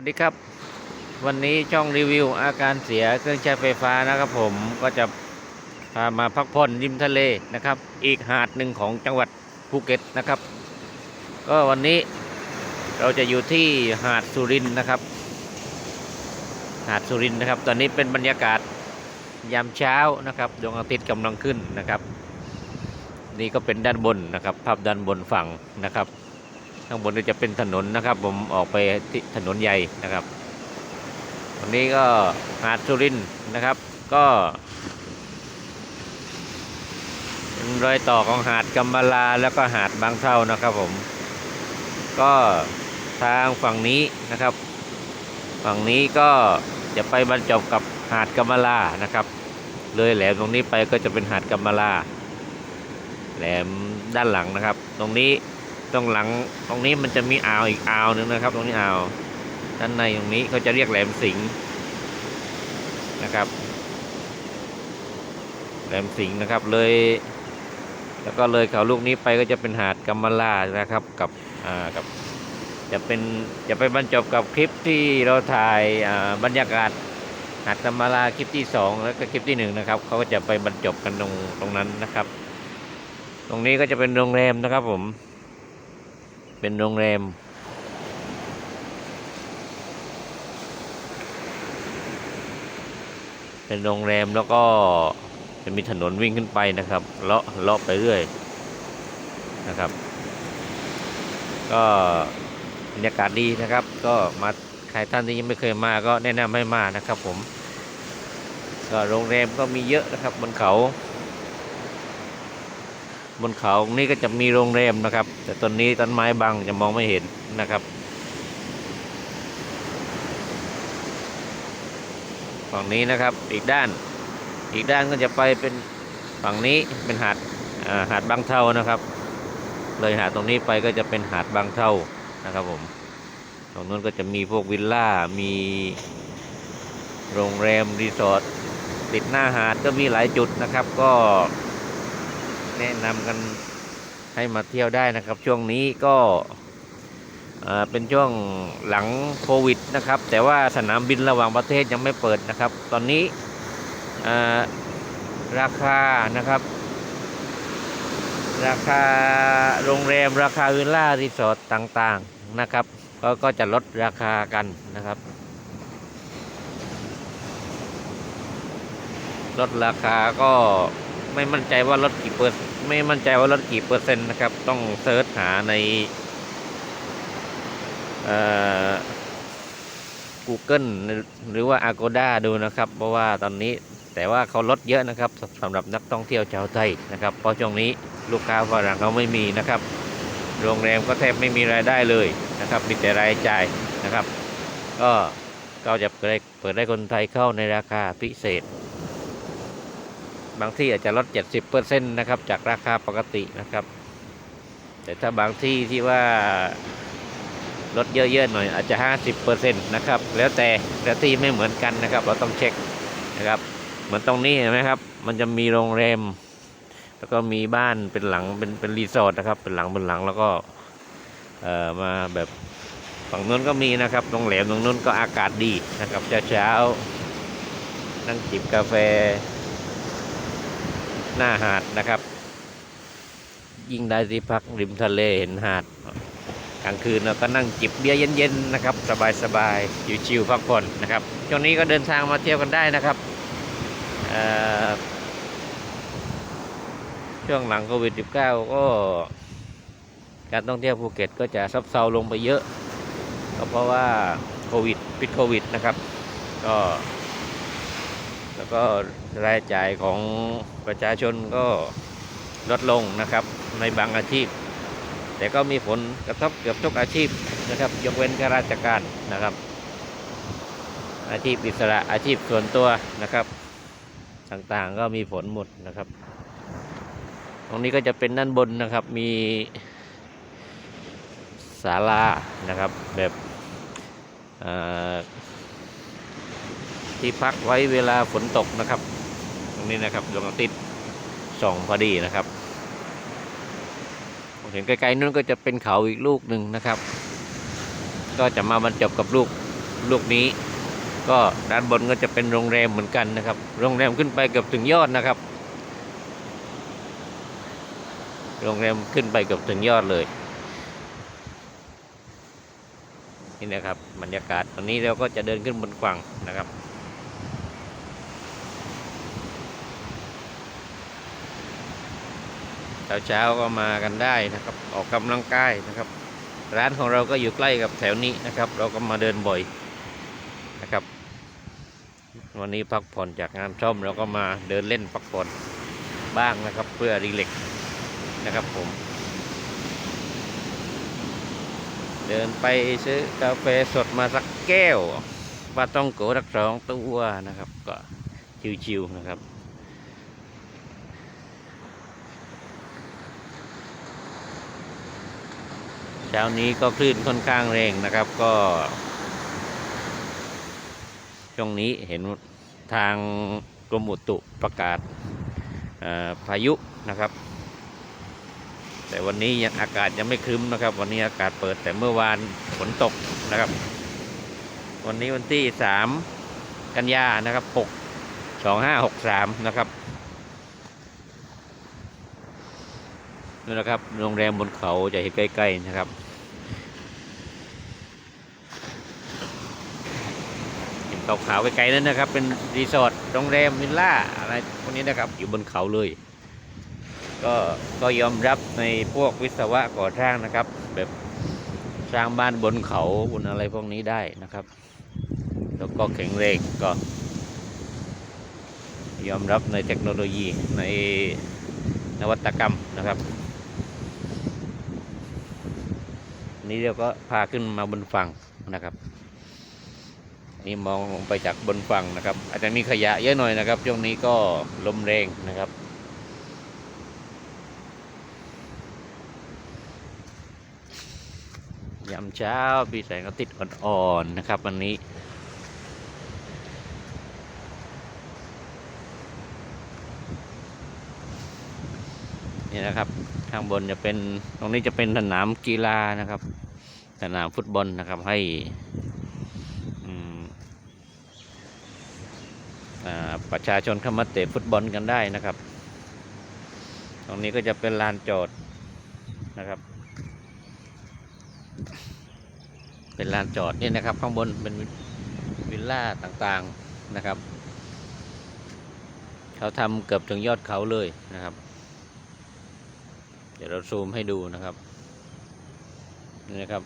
วัสดีครับ วันนี้ช่องรีวิวอาการเสียเครื่องใช้ไฟฟ้านะครับผมก็จะพามาพักผ่อนริมทะเลนะครับ อีกหาดหนึ่งของจังหวัดภูเก็ตนะครับ ก็วันนี้เราจะอยู่ที่หาดสุรินทร์นะครับ หาดสุรินทร์นะครับ ตอนนี้เป็นบรรยากาศยามเช้านะครับดวงอาทิตย์กำลังขึ้นนะครับ นี่ก็เป็นด้านบนนะครับ ภาพด้านบนฝั่งนะครับ ข้างบนก็จะเป็นถนนนะครับ ผมออกไปที่ถนนใหญ่นะครับ วันนี้ก็หาดสุรินทร์นะครับ ก็เป็นรอยต่อของหาดกัมบาลาแล้วก็หาดบางเท่านะครับ ผม ก็ทางฝั่งนี้นะครับ ฝั่งนี้ก็จะไปบรรจบกับหาดกัมบาลานะครับ เลยแหลมตรงนี้ไปก็จะเป็นหาดกัมบาลาแหลมด้านหลังนะครับ ตรงนี้ ตรงหลังตรงนี้มันจะมีอ่าวอีกอ่าวหนึงนะครับ ตรงนี้อ่าวด้านในตรงนี้เขาจะเรียกแหลมสิงห์นะครับ แหลมสิงห์นะครับเลย แล้วก็เลยเขาลูกนี้ไปก็จะเป็นหาดกัมมาลานะครับกับอ่ากับ จะเป็นจะไปบรรจบกับคลิปที่เราถ่ายอ่าบรรยากาศหาดกัมมาลาคลิปที่สองแล้วก็คลิปที่หนึ่งนะครับเขาก็จะไปบรรจบกันตรงตรงนั้นนะครับ ตรงนี้ก็จะเป็นโรงแรมนะครับผม เป็นโรงแรม เป็นโรงแรมแล้วก็จะมีถนนวิ่งขึ้นไปนะครับ เลาะเลาะไปเรื่อยนะครับ ก็บรรยากาศดีนะครับ ก็มาใครท่านที่ยังไม่เคยมาก็แนะนำให้มานะครับผมก็โรงแรมก็มีเยอะนะครับบนเขา บนเขาตรงนี่ก็จะมีโรงแรมนะครับ แต่ต้นนี้ต้นไม้บังจะมองไม่เห็นนะครับฝั่งนี้นะครับอีกด้านอีกด้านก็จะไปเป็นฝั่งนี้เป็นหาดหาดบางเท่านะครับ เลยหาดตรงนี้ไปก็จะเป็นหาดบางเท่านะครับผมตรงนู้นก็จะมีพวกวิลล่ามีโรงแรมรีสอร์ทติดหน้าหาดก็มีหลายจุดนะครับ ก็ แนะนำกันให้มาเที่ยวได้นะครับ ช่วงนี้ก็เป็นช่วงหลังโควิดนะครับ แต่ว่าสนามบินระหว่างประเทศยังไม่เปิดนะครับ ตอนนี้ราคานะครับ ราคาโรงแรมราคาวิลล่ารีสอร์ทต่างๆนะครับ ก็ก็จะลดราคากันนะครับ ลดราคาก็ ไม่มั่นใจว่าลดกี่เปอร์ไม่มั่นใจว่าลดกี่เปอร์เซ็นต์นะครับ ต้องเซิร์ชหาใน Google หรือว่า Agoda ดูนะครับ เพราะว่าตอนนี้แต่ว่าเขาลดเยอะนะครับสำหรับนักท่องเที่ยวชาวไทยนะครับ เพราะช่วงนี้ลูกค้าฝรั่งเขาไม่มีนะครับ โรงแรมก็แทบไม่มีรายได้เลยนะครับ มีแต่รายจ่ายนะครับ ก็ก็จะเปิดเปิดให้คนไทยเข้าในราคาพิเศษ บางที่อาจจะลด 70%นะครับจากราคาปกตินะครับ แต่ถ้าบางที่ที่ว่าลดเยอะๆหน่อยอาจจะ 50%นะครับ แล้วแต่แต่ที่ไม่เหมือนกันนะครับ เราต้องเช็คนะครับเหมือนตรงนี้เห็นไหมครับ มันจะมีโรงแรม แล้วก็มีบ้านเป็นหลังเป็นเป็นรีสอร์ทนะครับ เป็นหลังเป็นหลังแล้วก็เอ่อมาแบบฝั่งนู้นก็มีนะครับตรงแหลมตรงนู้นก็อากาศดีนะครับเช้าเช้าๆนั่งจิบกาแฟ หน้าหาดนะครับ ยิ่งได้ที่พักริมทะเลเห็นหาดกลางคืนเราก็นั่งจิบเบียร์เย็นๆนะครับ สบายๆอยู่ชิวๆพักผ่อนนะครับช่วงนี้ก็เดินทางมาเที่ยวกันได้นะครับช่วงหลังโควิด -19 ก็การท่องเที่ยวภูเก็ตก็จะซับเซาลงไปเยอะ ก็เพราะว่าโควิด ปิดโควิดนะครับ ก็ แล้วก็รายจ่ายของประชาชนก็ลดลงนะครับในบางอาชีพ แต่ก็มีผลกระทบเกือบทุกอาชีพนะครับ ยกเว้นข้าราชการนะครับ อาชีพอิสระอาชีพส่วนตัวนะครับ ต่างๆก็มีผลหมดนะครับ ตรงนี้ก็จะเป็นด้านบนนะครับมีศาลานะครับแบบ ที่พักไว้เวลาฝนตกนะครับ ตรงนี้นะครับดวงอาทิตย์ส่องพอดีนะครับผมเห็นไกลๆนู้นก็จะเป็นเขาอีกลูกหนึ่งนะครับ ก็จะมาบรรจบกับลูกลูกนี้ ก็ด้านบนก็จะเป็นโรงแรมเหมือนกันนะครับ โรงแรมขึ้นไปเกือบถึงยอดนะครับ โรงแรมขึ้นไปเกือบถึงยอดเลยนี่นะครับบรรยากาศตอนนี้เราก็จะเดินขึ้นบนฝั่งนะครับ เช้าๆก็มากันได้นะครับ ออกกำลังกายนะครับ ร้านของเราก็อยู่ใกล้กับแถวนี้นะครับ เราก็มาเดินบ่อยนะครับ วันนี้พักผ่อนจากงานซ่อมเราก็มาเดินเล่นพักผ่อนบ้างนะครับ เพื่อรีเล็กนะครับผม เดินไปซื้อกาแฟสดมาสักแก้วปลาต้องโกสักสองตัวนะครับ ก็ชิวๆนะครับ เช้านี้ก็คลื่นค่อนข้างแรงนะครับก็ช่วงนี้เห็นทางกรมอุตุประกาศพายุนะครับ แต่วันนี้ยังอากาศยังไม่ครึ้มนะครับ วันนี้อากาศเปิดแต่เมื่อวานฝนตกนะครับ วันนี้วันที่สามกันยานะครับหกสองห้าหกสามนะครับ นี่นะครับโรงแรมบนเขาจะเห็นใกล้ ๆ นะครับ เห็นขาวๆไกลๆนั่นนะครับ เป็นรีสอร์ทโรงแรมวิลล่าอะไรพวกนี้นะครับอยู่บนเขาเลย ก็ก็ยอมรับในพวกวิศวะก่อสร้างนะครับ แบบสร้างบ้านบนเขาบนอะไรพวกนี้ได้นะครับ แล้วก็แข็งแรงก็ ยอมรับในเทคโนโลยีในนวัตกรรมนะครับอั นี้เราก็พาขึ้นมาบนฝั่งนะครับ นี่มองลงไปจากบนฝั่งนะครับ อาจจะมีขยะเยอะหน่อยนะครับช่วงนี้ก็ลมแรงนะครับยามเช้ามีแสงอาทิตย์อ่อนๆนะครับ วันนี้ นี่นะครับ ข้างบนจะเป็นตรงนี้จะเป็นสนามกีฬานะครับ สนามฟุตบอลนะครับให้อ่าประชาชนเข้ามาเตะฟุตบอลกันได้นะครับ ตรงนี้ก็จะเป็นลานจอดนะครับ เป็นลานจอดนี่นะครับ ข้างบนเป็นวิลล่าต่างๆนะครับ เขาทำเกือบถึงยอดเขาเลยนะครับ เดี๋ยวเราซูมให้ดูนะครับ นี่นะครับ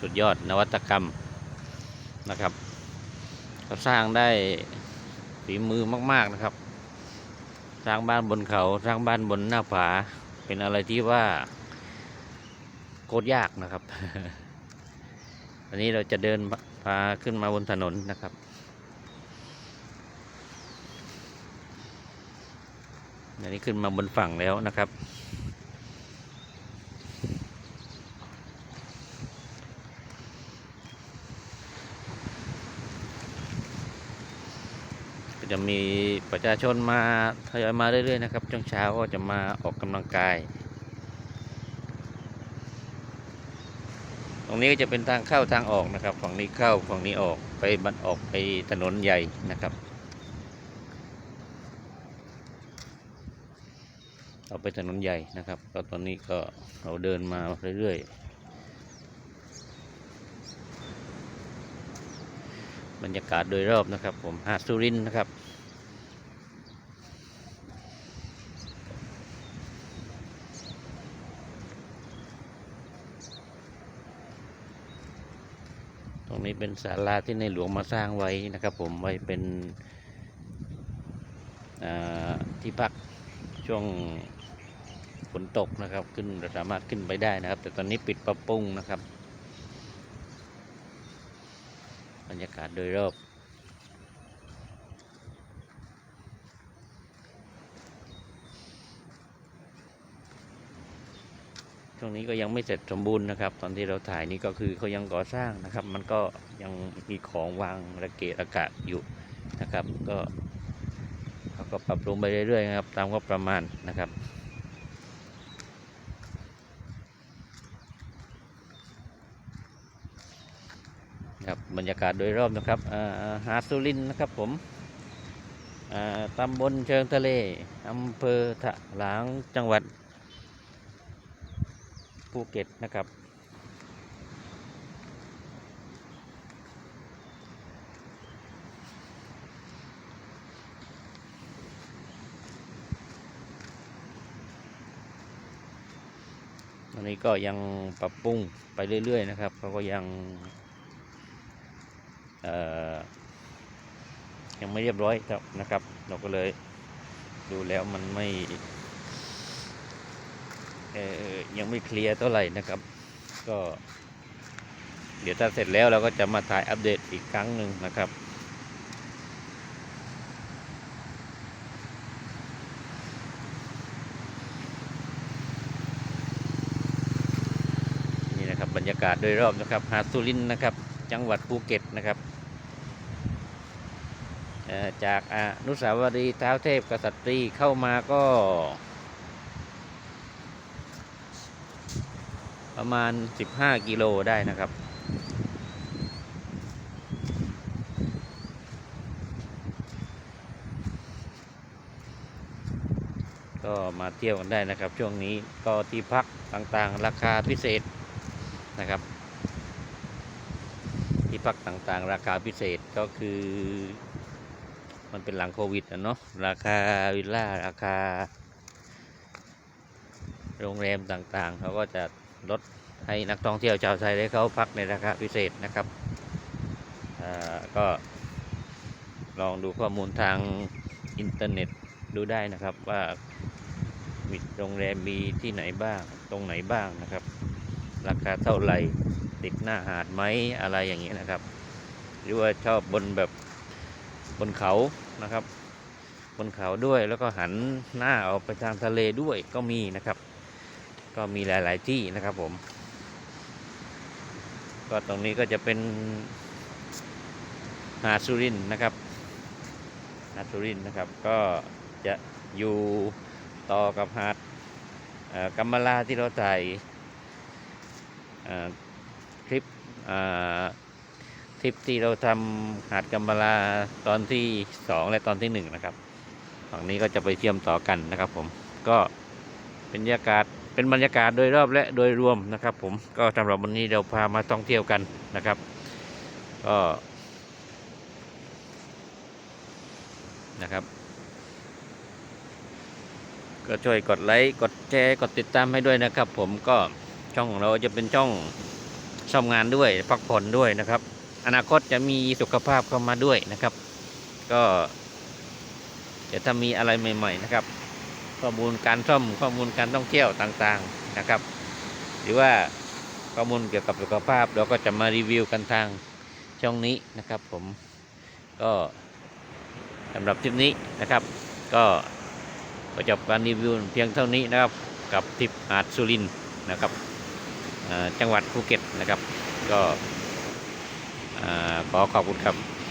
สุดยอดนวัตกรรมนะครับเขาสร้างได้ฝีมือมาก ๆนะครับ สร้างบ้านบนเขาสร้างบ้านบนหน้าผา เป็นอะไรที่ว่าโคตรยากนะครับ อันนี้เราจะเดินพาขึ้นมาบนถนนนะครับ อันนี้ขึ้นมาบนฝั่งแล้วนะครับ จะมีประชาชนมาทยอยมาเรื่อยๆนะครับช่วงเช้าก็จะมาออกกำลังกาย ตรงนี้ก็จะเป็นทางเข้าทางออกนะครับ ฝั่งนี้เข้าฝั่งนี้ออกไปบันออกไปถนนใหญ่นะครับ เอาไปถนนใหญ่นะครับ ก็ตอนนี้ก็เราเดินมาเรื่อยๆ บรรยากาศโดยรอบนะครับ ผมหาดสุรินนะครับตรงนี้เป็นศาลาที่ในหลวงมาสร้างไว้นะครับผมไว้เป็นที่พักช่วง ฝนตกนะครับ ขึ้นสามารถขึ้นไปได้นะครับ แต่ตอนนี้ปิดปรับปรุงนะครับ บรรยากาศโดยรอบช่วงนี้ก็ยังไม่เสร็จสมบูรณ์นะครับ ตอนที่เราถ่ายนี่ก็คือเขายังก่อสร้างนะครับ มันก็ยังมีของวางระเกะระกะอยู่นะครับ ก็เขาก็ปรับปรุงไปเรื่อยๆนะครับ ตามก็ประมาณนะครับ บรรยากาศโดยรอบนะครับหาดสุรินทร์นะครับผมตำบลเชิงทะเลอำเภอถะหลางจังหวัดภูเก็ตนะครับ อันนี้ก็ยังปรับปรุงไปเรื่อยๆนะครับเขาก็ยัง ยังไม่เรียบร้อยครับนะครับ เราก็เลยดูแล้วมันไม่ยังไม่เคลียร์เท่าไหร่นะครับ ก็ เดี๋ยวถ้าเสร็จแล้วเราก็จะมาถ่ายอัปเดตอีกครั้งหนึ่งนะครับนี่นะครับบรรยากาศโดยรอบนะครับ หาดสุรินนะครับ จังหวัดภูเก็ตนะครับจากอนุสาวรีย์เท้าเทพกษัตรีเข้ามาก็ ประมาณ 15 กิโลได้นะครับ ก็มาเที่ยวกันได้นะครับ ช่วงนี้ก็ที่พักต่างๆ ราคาพิเศษนะครับ ที่พักต่างๆ ราคาพิเศษก็คือ มันเป็นหลังโควิดนะเนาะราคาวิลล่าราคา โรงแรมต่างๆ เขาก็จะลดให้นักท่องเที่ยวชาวไทยได้เข้าพักในราคาพิเศษนะครับก็ลองดูข้อมูลทางอินเทอร์เน็ตดูได้นะครับว่ามีโรงแรมมีที่ไหนบ้าง ตรงไหนบ้างนะครับ ราคาเท่าไหร่ ติดหน้าหาดไหมอะไรอย่างเงี้ยนะครับ หรือว่าชอบบนแบบบนเขานะครับ บนเขาด้วยแล้วก็หันหน้าออกไปทางทะเลด้วยก็มีนะครับ ก็มีหลาย ๆ ที่นะครับผม ก็ตรงนี้ก็จะเป็นหาดสุรินนะครับหาดสุรินนะครับ ก็จะอยู่ต่อกับหาดกัมมาลาที่เราถ่าย ทริปที่เราทำหาดกัมมาลาตอนที่สองและตอนที่หนึ่งนะครับฝั่งนี้ก็จะไปเชื่อมต่อกันนะครับ ผมก็เป็นบรรยากาศเป็นบรรยากาศโดยรอบและโดยรวมนะครับ ผมก็สำหรับวันนี้เราพามาท่องเที่ยวกันนะครับ ก็นะครับก็ช่วยกดไลค์ กดแชร์ กดติดตามให้ด้วยนะครับ ผมก็ช่องของเราจะเป็นช่อง ซ่อมงานด้วยพักผ่อนด้วยนะครับ อนาคตจะมีสุขภาพเข้ามาด้วยนะครับ ก็เดี๋ยวถ้ามีอะไรใหม่ ๆ นะครับ ข้อมูลการซ่อมข้อมูลการท่องเที่ยวต่างๆนะครับ หรือว่าข้อมูลเกี่ยวกับสุขภาพเราก็จะมารีวิวกันทางช่องนี้นะครับ ผมก็สำหรับคลิปนี้นะครับ ก็ขอจบการรีวิวเพียงเท่านี้นะครับ กับทริปหาดสุรินนะครับ จังหวัดภูเก็ตนะครับ ก็ขอขอบคุณครับ